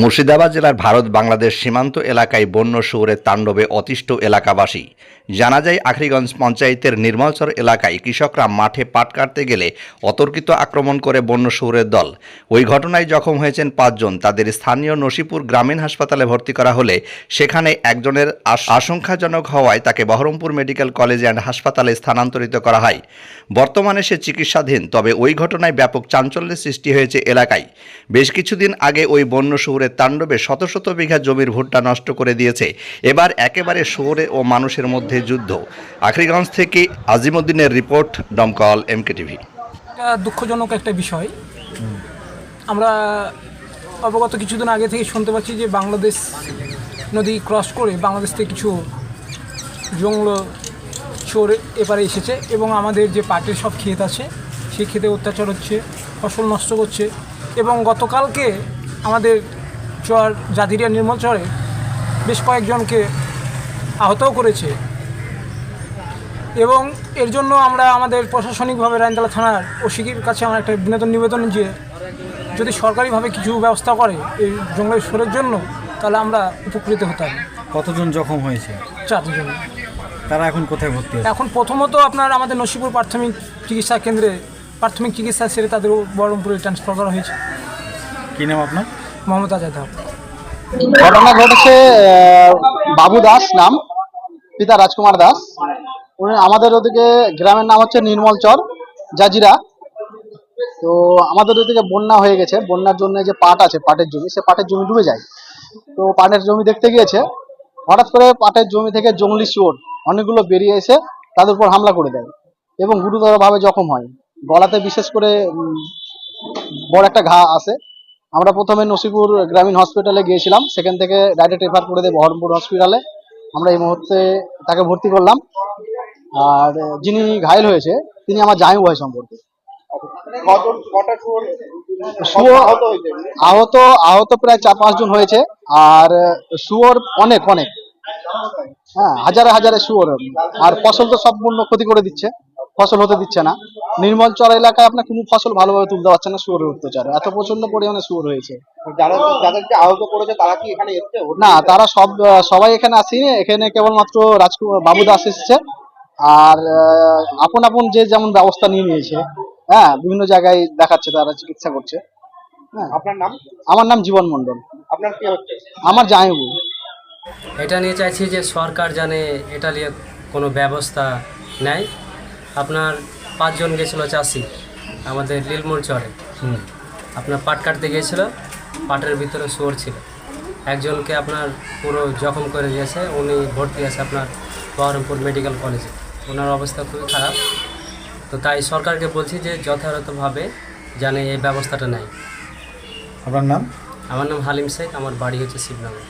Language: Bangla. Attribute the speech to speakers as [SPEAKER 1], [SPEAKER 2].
[SPEAKER 1] মুর্শিদাবাদ জেলার ভারত বাংলাদেশ সীমান্ত এলাকায় বন্য শুয়োরের তাণ্ডবে অতিষ্ঠ এলাকাবাসী। জানা যায়, আখরিগঞ্জ পঞ্চায়েতের নির্মলচর এলাকায় কৃষকরা মাঠে পাট কাটতে গেলে অতর্কিত আক্রমণ করে বন্য শুয়োরের দল। ওই ঘটনায় জখম হয়েছেন পাঁচজন। তাদের স্থানীয় নসিপুর গ্রামীণ হাসপাতালে ভর্তি করা হলে সেখানে একজনের আশঙ্কাজনক হওয়ায় তাকে বহরমপুর মেডিকেল কলেজ অ্যান্ড হাসপাতালে স্থানান্তরিত করা হয়। বর্তমানে সে চিকিৎসাধীন, তবে ওই ঘটনায় ব্যাপক চাঞ্চল্যের সৃষ্টি হয়েছে এলাকায়। বেশ কিছুদিন আগে ওই বন্য শুয়োরের তাণ্ডবে শত শত বিঘা জমির ভুট্টা নষ্ট করে দিয়েছে। এবার একেবারে শুয়োরে ও মানুষের মধ্যে যুদ্ধ। আখরিগঞ্জ থেকে আজিমুদ্দিনের রিপোর্ট, দমকল এমকে টিভি
[SPEAKER 2] দুঃখজনক একটা বিষয়। আমরা অবগত কিছুদিন আগে থেকে শুনতে পাচ্ছি যে বাংলাদেশ নদী ক্রস করে বাংলাদেশ থেকে কিছু জঙ্গল চোর এপারে এসেছে এবং আমাদের যে পাটের সব ক্ষেত আছে, সেই ক্ষেতে অত্যাচার হচ্ছে, ফসল নষ্ট করছে এবং গতকালকে আমাদের চর জাদিরিয়া নির্মল চরে বেশ কয়েকজনকে আহতও করেছে। এবং এর জন্য আমরা আমাদের প্রশাসনিকভাবে রায়নতলা থানার ওসিকির কাছে আমার একটা বিনোদন নিবেদন যে যদি সরকারিভাবে কিছু ব্যবস্থা করে এই জঙ্গলের সুরের জন্য তাহলে আমরা উপকৃত হতাম।
[SPEAKER 3] কতজন জখম হয়েছে?
[SPEAKER 2] চারজন।
[SPEAKER 3] তারা এখন কোথায় ভর্তি
[SPEAKER 2] এখন প্রথমত আপনার আমাদের নসিপুর প্রাথমিক চিকিৎসা কেন্দ্রে প্রাথমিক চিকিৎসা সেরে তাদের বহরমপুরে ট্রান্সফার করা হয়েছে।
[SPEAKER 3] কী নাম আপনার?
[SPEAKER 2] আজাদ হক।
[SPEAKER 4] ঘটনা ঘটেছে বাবু দাস নাম, পিতা রাজকুমার দাস। উনি আমাদের ওদিকে, গ্রামের নাম হচ্ছে নির্মলচর জাজিরা। তো আমাদের ওদিকে বন্যা হয়ে গেছে। বন্যার জন্য যে পাট আছে, পাটের জমি, সে পাটের জমি ডুবে যায়। তো পাটের জমি দেখতে গিয়েছে। হঠাৎ করে পাটের জমি থেকে জঙ্গলি শুয়োর অনেকগুলো বেরিয়ে এসে তাদের উপর হামলা করে দেয় এবং গুরুতরভাবে জখম হয়। গলাতে বিশেষ করে বড় একটা ঘা আছে আমরা প্রথমে নসিপুর গ্রামীণ হসপিটালে গিয়েছিলাম। সেখান থেকে ডাইরেক্ট রেফার করে দেয় বহরমপুর হসপিটালে আমরা এই মুহূর্তে তাকে ভর্তি করলাম। আর যিনি ঘায়ল হয়েছে তিনি আমার জামাই ভাই সম্পর্কে। আহত আহত প্রায় চার পাঁচজন হয়েছে। আর শুয়োর অনেক অনেক। হ্যাঁ হাজারে হাজারে শুয়োর। আর ফসল তো সম্পূর্ণ ক্ষতি করে দিচ্ছে। ফসল হতে দিচ্ছে না। নির্মল চর এলাকায় আপনার কোনো ফসল ভালোভাবে তুলতে পারছে না শুয়োরের অত্যাচারে এত প্রচণ্ড পরিমাণে শুয়োর হয়েছে।
[SPEAKER 5] যারা যাদেরকে আহত করেছে তারা কি এখানে এসছে?
[SPEAKER 4] না তারা সব সবাই এখানে আসেনি। এখানে কেবলমাত্র রাজকুমার বাবু দাস এসেছে। আর আপন আপন যে যেমন ব্যবস্থা নিয়ে নিয়েছে হ্যাঁ বিভিন্ন জায়গায় দেখাচ্ছে তারা চিকিৎসা করছে। হ্যাঁ।
[SPEAKER 5] আপনার নাম?
[SPEAKER 4] আমার নাম জীবন মন্ডল
[SPEAKER 5] আপনার কি হচ্ছে?
[SPEAKER 4] আমার জামাইবু
[SPEAKER 6] এটা নিয়ে চাইছি যে সরকার জানে এটা নিয়ে কোনো ব্যবস্থা নেয়। আপনার পাঁচজন গেছিল চাষি আমাদের লীলমোড় চরে। আপনার পাট কাটতে গিয়েছিল পাটের ভিতরে শুয়োর ছিল। একজনকে আপনার পুরো জখম করে দিয়েছে উনি ভর্তি আছে আপনার বহরমপুর মেডিকেল কলেজে। ওনার অবস্থা খুবই খারাপ। তো তাই সরকারকে বলছি যে যথাযথভাবে জানে এই ব্যবস্থাটা নেয়।
[SPEAKER 3] আপনার নাম?
[SPEAKER 6] আমার নাম হালিম শেখ আমার বাড়ি হচ্ছে শিবনগর।